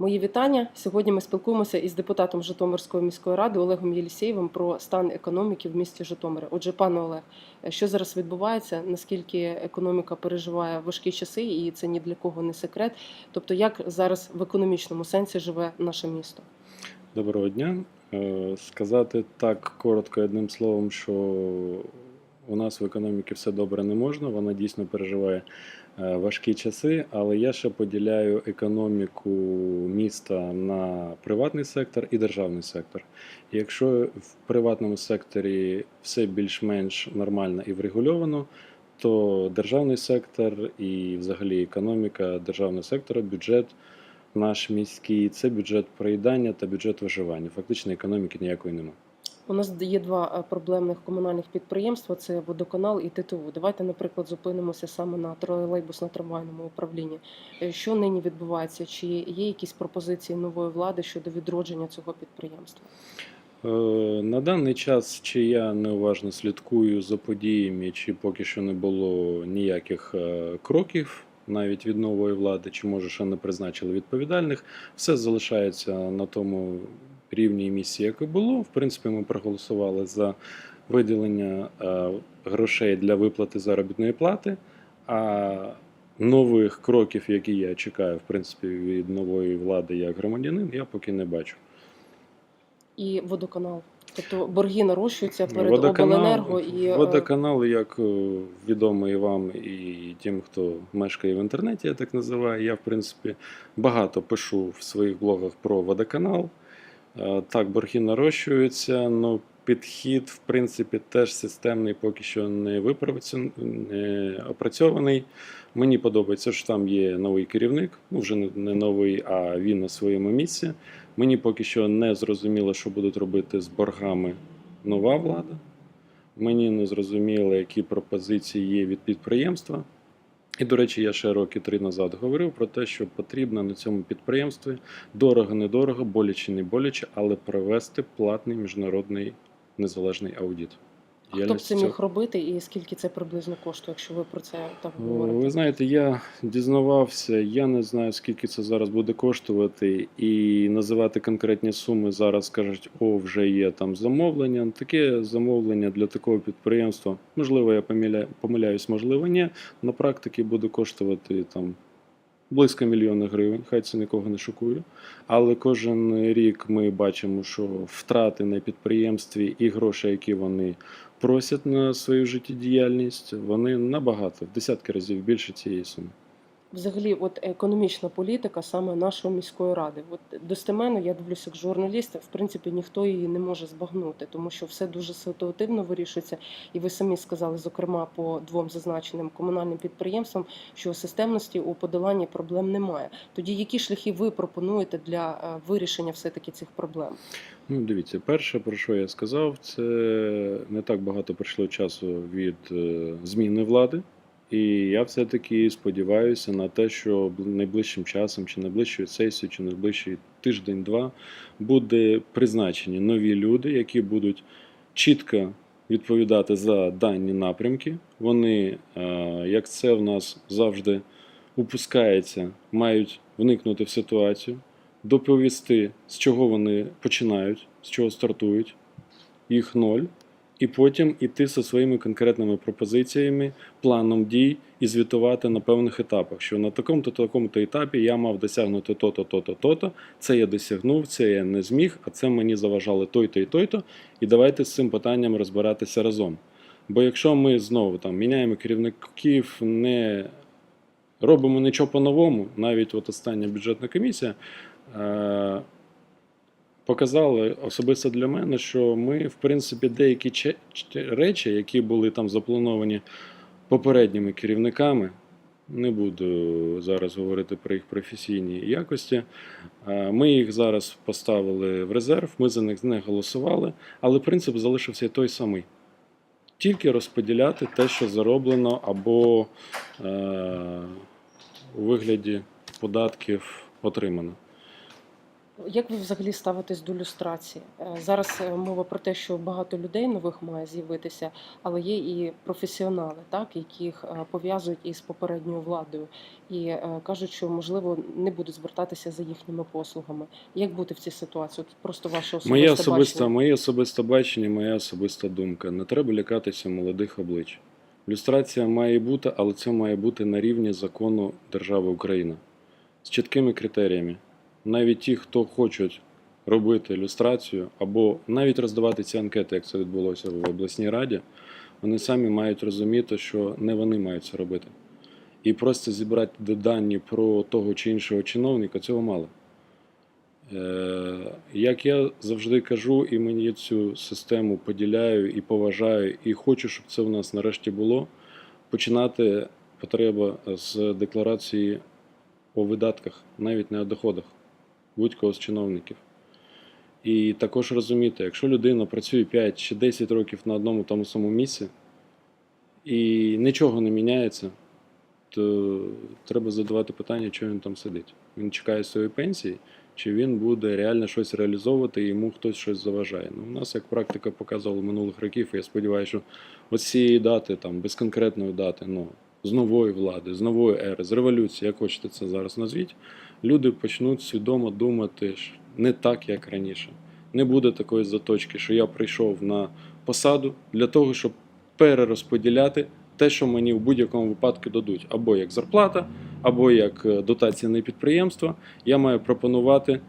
Мої вітання. Сьогодні ми спілкуємося із депутатом Житомирської міської ради Олегом Єлісєєвим про стан економіки в місті Житомире. Отже, пане Олег, що зараз відбувається? Наскільки економіка переживає важкі часи, і це ні для кого не секрет. Тобто, як зараз в економічному сенсі живе наше місто? Доброго дня. Е, Сказати так коротко одним словом, що у нас в економіці все добре не можна. Вона дійсно переживає важкі часи, але я ще поділяю економіку міста на приватний сектор і державний сектор. Якщо в приватному секторі все більш-менш нормально і врегульовано, то державний сектор і взагалі економіка державного сектора, бюджет наш міський це бюджет проїдання та бюджет виживання. Фактично економіки ніякої немає. У нас є два е, проблемних комунальних підприємства: це водоканал і ТТУ. Давайте, наприклад, зупинимося саме на тролейбусно-трамвайному управлінні. Е, Що нині відбувається? Чи є якісь пропозиції нової влади щодо відродження цього підприємства? Е, На даний час, чи я неуважно слідкую за подіями, чи поки що не було ніяких кроків навіть від нової влади, чи може ще не призначили відповідальних, все залишається на тому рівні і місці, як і було. В принципі, ми проголосували за виділення е, грошей для виплати заробітної плати. А нових кроків, які я чекаю, в принципі, від нової влади як громадянин, я поки не бачу. І водоканал. Тобто борги нарощуються перед обленерго і е, водоканал, як е, відомо і вам, і тим, хто мешкає в інтернеті, я так називаю. Я, в принципі, багато пишу в своїх блогах про водоканал. Е, Так, борги нарощуються, але підхід, в принципі, теж системний, поки що не опрацьований. Мені подобається, що там є новий керівник, ну вже не новий, а він на своєму місці. Мені поки що не зрозуміло, що будуть робити з боргами нова влада. Мені не зрозуміло, які пропозиції є від підприємства. І, до речі, я ще роки три назад говорив про те, що потрібно на цьому підприємстві дорого-недорого, боляче не боляче, але провести платний міжнародний незалежний аудит. хто б це міг робити, і скільки це приблизно коштує, якщо ви про це так О, говорите? Ви знаєте, я дізнавався, я не знаю, скільки це зараз буде коштувати, і називати конкретні суми зараз кажуть, о, вже є там замовлення. Таке замовлення для такого підприємства, можливо, я помиля- помиляюсь, можливо, ні. На практиці буде коштувати там близько мільйона гривень, хай це нікого не шокує. Але кожен рік ми бачимо, що втрати на підприємстві і гроші, які вони просять на свою життєдіяльність, вони набагато в десятки разів більше цієї суми. Взагалі, от економічна політика саме нашої міської ради. От достеменно, я дивлюся як журналіст, в принципі, ніхто її не може збагнути, тому що все дуже ситуативно вирішується. І ви самі сказали, зокрема, по двом зазначеним комунальним підприємствам, що системності у подоланні проблем немає. Тоді які шляхи ви пропонуєте для е, вирішення все-таки цих проблем? Ну, дивіться, перше, про що я сказав, це не так багато пройшло часу від е, зміни влади. І я все-таки сподіваюся на те, що найближчим часом, чи найближчою сесією, чи найближчий тиждень-два буде призначені нові люди, які будуть чітко відповідати за дані напрямки. Вони, е, як це в нас завжди упускається, мають вникнути в ситуацію, доповісти, з чого вони починають, з чого стартують, їх ноль, і потім іти зі своїми конкретними пропозиціями, планом дій і звітувати на певних етапах, що на такому-то такому-то етапі я мав досягнути то-то, то-то, то-то, це я досягнув, це я не зміг, а це мені заважало той-то і той-то, і давайте з цим питанням розбиратися разом. Бо якщо ми знову там міняємо керівників, не робимо нічого по-новому, навіть от остання бюджетна комісія показала особисто для мене, що ми, в принципі, деякі речі, які були там заплановані попередніми керівниками, не буду зараз говорити про їх професійні якості. Ми їх зараз поставили в резерв, ми за них не голосували, але принцип залишився той самий. Тільки розподіляти те, що зароблено, або е, у вигляді податків отримано. Як ви взагалі ставитесь до люстрації? Е, Зараз е, мова про те, що багато людей нових має з'явитися, але є і професіонали, так яких е, пов'язують із попередньою владою, і кажуть, що можливо не будуть звертатися за їхніми послугами. Як бути в цій ситуації? От просто ваше особисте Моє особисте, бачення. моє особисте бачення, моя особиста думка. Не треба лякатися молодих облич. Люстрація має бути, але це має бути на рівні закону держави Україна з чіткими критеріями. Навіть ті, хто хочуть робити люстрацію, або навіть роздавати ці анкети, як це відбулося в обласній раді, вони самі мають розуміти, що не вони мають це робити. І просто зібрати дані про того чи іншого чиновника цього мало. Е, Як я завжди кажу, і мені цю систему поділяю і поважаю, і хочу, щоб це в нас нарешті було. Починати потреба з декларації по видатках, навіть не о доходах будь-кого з чиновників. І також розуміти, якщо людина працює 5 чи 10 років на одному тому самому місці і нічого не міняється, то треба задавати питання, чого він там сидить. Він чекає своєї пенсії, чи він буде реально щось реалізовувати, і йому хтось щось заважає. Ну, у нас, як практика показувала минулих років, я сподіваюся, що ось цієї дати, там, без конкретної дати, ну, з нової влади, з нової ери, з революції, як хочете це зараз назвіть, люди почнуть свідомо думати ж не так, як раніше. Не буде такої заточки, що я прийшов на посаду для того, щоб перерозподіляти те, що мені в будь-якому випадку дадуть, або як зарплата, або як е, дотація на підприємство. Я маю пропонувати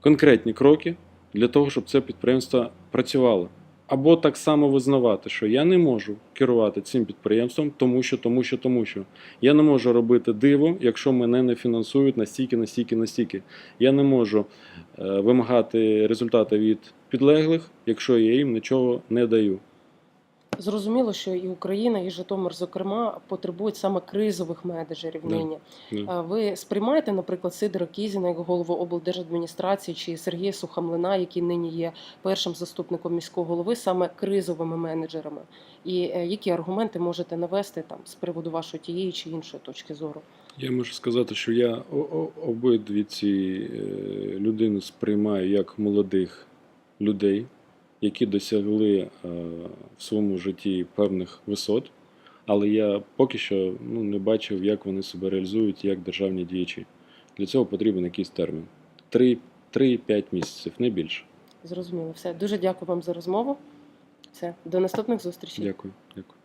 конкретні кроки для того, щоб це підприємство працювало. Або так само визнавати, що я не можу керувати цим підприємством, тому що, тому що, тому що. Я не можу робити диво, якщо мене не фінансують настільки, настільки, настільки. Я не можу е, вимагати результати від підлеглих, якщо я їм нічого не даю. Зрозуміло, що і Україна, і Житомир, зокрема, потребують саме кризових менеджерів нині. Да. А Ви сприймаєте, наприклад, Сидора Кізіна як голову облдержадміністрації чи Сергія Сухомлина, який нині є першим заступником міського голови, саме кризовими менеджерами? І е, які аргументи можете навести там з приводу вашої тієї чи іншої точки зору? Я можу сказати, що я обидві ці е, людини сприймаю як молодих людей, які досягли е, в своєму житті певних висот, але я поки що ну, не бачив, як вони себе реалізують як державні діячі. Для цього потрібен якийсь термін. 3-5 місяців, не більше. Зрозуміло, все дуже дякую вам за розмову. Все, до наступних зустрічей. Дякую. Дякую.